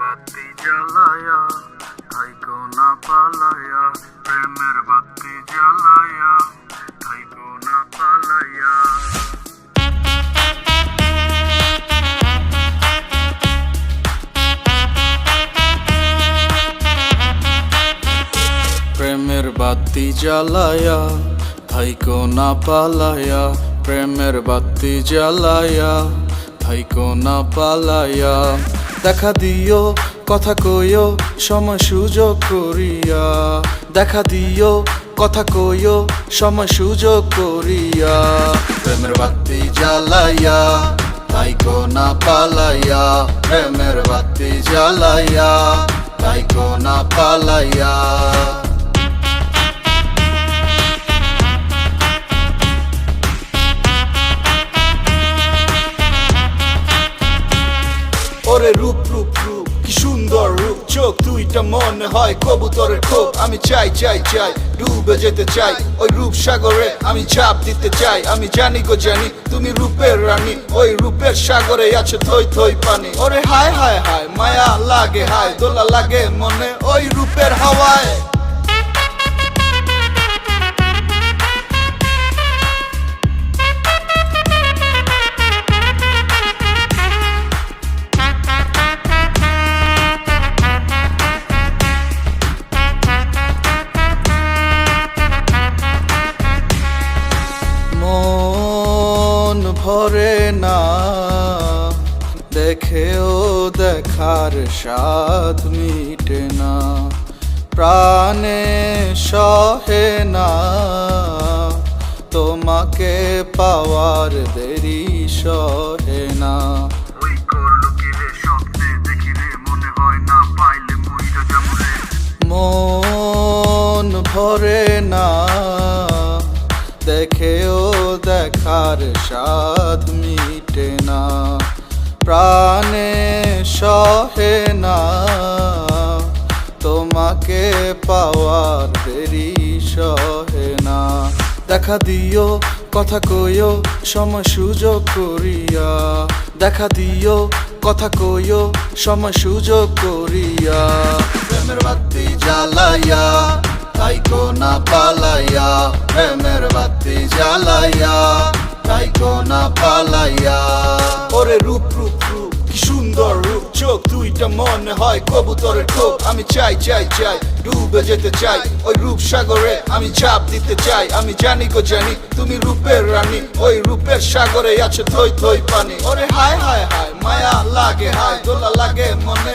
বাতি জ্বালায়া, থাইকো না পালায়া, প্রেমের বাতি জ্বালায়া, থাইকো না পালায়া। প্রেমের বাতি জ্বালায়া, থাইকো না পালায়া, প্রেমের বাতি জ্বালায়া, থাইকো না পালায়া। দেখা দিও, কথা কইও, সময় সুযোগ করিয়া। দেখা দিও, কথা কইও, সময় সুযোগ করিয়া। প্রেমের বাতি জ্বালাইয়া, তাই না পালাইয়া। প্রেমের বাতি তাই ক না পালাইয়া। মনে হয় কবুতরের খোপ। আমি চাই চাই চাই, ডুবে যেতে চাই। ওই রূপ সাগরে আমি ঝাঁপ দিতে চাই। আমি জানি গো জানি, তুমি রূপের রানী। ওই রূপের সাগরে আছে থই থই পানি। ওরে হায় হায় হায়, মায়া লাগে, হায়, দোলা লাগে মনে। ওই রূপের হাওয়ায় মন ভরে না। দেখেও দেখার স্বাদ মিটে না। প্রাণে সহে না। তোমাকে পাওয়ার দেরি সহে না। মন ভরে না। দেখেও দেখার স্বাদ মিটে না। প্রাণে সহে না। তোমাকে পাওয়ার দেরি সহে না। দেখা দিও, কথা কইও, সময় সুযোগ করিয়া। দেখা দিও, কথা কইও, সময় সুযোগ করিয়া। প্রেমের বাতি জ্বালাইয়া, তাইকো না পালাইয়া প্রেমের বাতি জ্বালাইয়া তাইকো না পালাইয়া। ওরে রূপ রূপ রূপ, কি সুন্দর রূপ, চোখ দুইটা মনে হয় কবুতরের খোপ আমি চাই চাই চাই, ডুবে যেতে চাই, ওই রূপ সাগরে আমি ঝাঁপ দিতে চাই। আমি জানি গো জানি, তুমি রূপের রানী, ওই রূপের সাগরে আছে থই থই পানি। ওরে হায় হায় হায়, মায়া লাগে, হায়, দোলা লাগে মনে